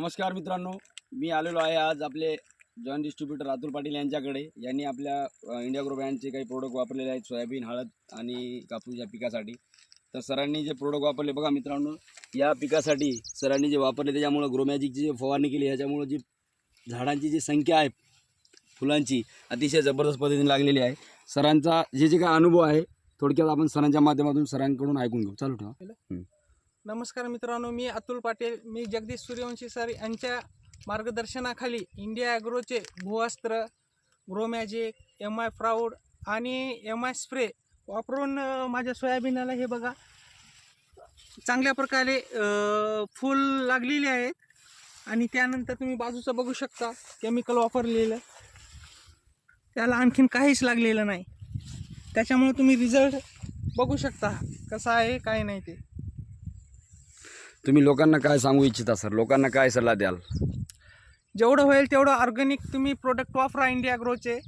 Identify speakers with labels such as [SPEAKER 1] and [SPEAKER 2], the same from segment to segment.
[SPEAKER 1] नमस्कार मित्रांनो मी आलेलो आहे आज आपले जॉईंट डिस्ट्रीब्युटर अतुल पाटील यांच्याकडे. यांनी आपल्या इंडिया ग्रो ब्रँडचे काही प्रोडक्ट वापरलेले आहेत सोयाबीन हळद आणि कापूस या पिकासाठी. तर सरांनी जे प्रोडक्ट वापरले बघा मित्रांनो या पिकासाठी सरांनी जे वापरले त्याच्यामुळं ग्रो मॅजिकची जी फवारणी केली ह्याच्यामुळं जी झाडांची जी संख्या आहे फुलांची अतिशय जबरदस्त पद्धतीने लागलेली आहे. सरांचा जे जे काय अनुभव आहे थोडक्यात आपण सरांच्या माध्यमातून सरांकडून ऐकून घेऊ. चालू ठेवा.
[SPEAKER 2] नमस्कार मित्रांनो मी अतुल पाटील. मी जगदीश सूर्यवंशी सर यांच्या मार्गदर्शनाखाली India ॲग्रोचे Bhuastra grow magic M I fraud आणि एम आय स्प्रे वापरून माझ्या सोयाबीनाला हे बघा चांगल्या प्रकारे फूल लागलेले आहेत. आणि त्यानंतर तुम्ही बाजूचं बघू शकता केमिकल वापरलेलं. त्याला आणखीन काहीच लागलेलं नाही. त्याच्यामुळे तुम्ही रिझल्ट बघू शकता कसा आहे काय नाही ते.
[SPEAKER 1] तुम्ही लोकांना काय सांगू इच्छिता सर? लोकांना काय सल्ला द्याल?
[SPEAKER 2] जेवढं होईल तेवढं ऑर्गॅनिक तुम्ही प्रोडक्ट वापरा इंडिया ग्रोचे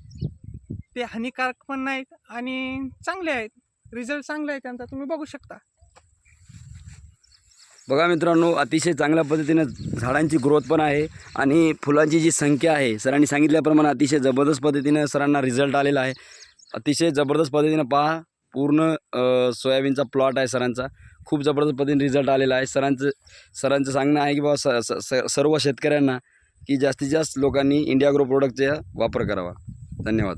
[SPEAKER 2] ते हानिकारक पण नाहीत आणि चांगले आहेत. रिझल्ट चांगले आहे त्यांचा तुम्ही बघू शकता.
[SPEAKER 1] बघा मित्रांनो अतिशय चांगल्या पद्धतीनं झाडांची ग्रोथ पण आहे आणि फुलांची जी संख्या आहे सरांनी सांगितल्याप्रमाणे अतिशय जबरदस्त पद्धतीनं सरांना रिझल्ट आलेला आहे. अतिशय जबरदस्त पद्धतीनं पहा पूर्ण सोयाबीनचा प्लॉट आहे सरांचा. खूप जबरदस्त पद्धतीने रिझल्ट आलेला आहे. सरांचं सरांचं सांगणं आहे की बाबा स स स- सर्व शेतकऱ्यांना की जास्तीत जास्त लोकांनी इंडिया ग्रो प्रोडक्टचा वापर करावा. धन्यवाद.